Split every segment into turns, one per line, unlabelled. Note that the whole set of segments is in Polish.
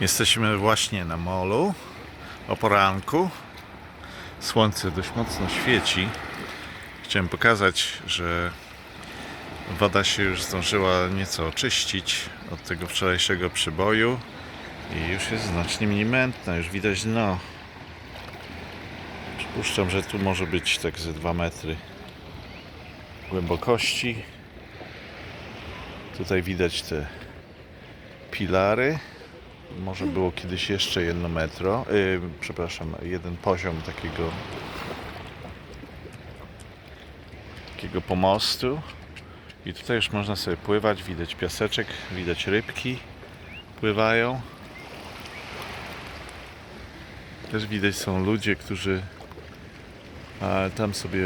Jesteśmy właśnie na molu o poranku. Słońce dość mocno świeci. Chciałem pokazać, że woda się już zdążyła nieco oczyścić od tego wczorajszego przyboju i już jest znacznie mniej mętna, już widać dno. Przypuszczam, że tu może być tak ze 2 metry głębokości. Tutaj widać te pilary. Może było kiedyś jeszcze jedno metro. Yy, przepraszam, jeden poziom takiego takiego pomostu. I tutaj już można sobie pływać, widać piaseczek, widać rybki pływają. Też widać są ludzie, którzy tam sobie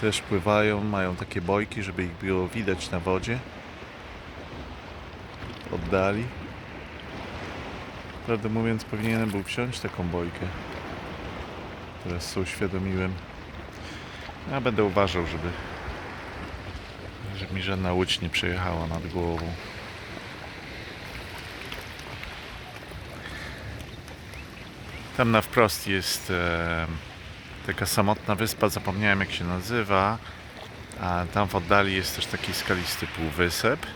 też pływają, mają takie bojki, żeby ich było widać na wodzie. Oddali. Prawdę mówiąc, powinienem był wziąć taką bojkę. Teraz sobie uświadomiłem. Ja będę uważał, żeby, żeby mi żadna łódź nie przejechała nad głową. Tam na wprost jest e, taka samotna wyspa, zapomniałem jak się nazywa. A tam w oddali jest też taki skalisty półwysep.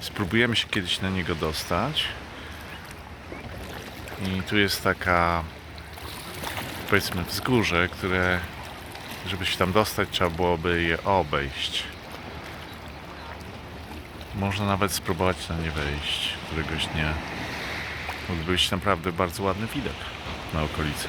Spróbujemy się kiedyś na niego dostać. I tu jest taka powiedzmy wzgórze, które żeby się tam dostać trzeba byłoby je obejść. Można nawet spróbować na nie wejść któregoś dnia. Mógłby być naprawdę bardzo ładny widok na okolicy.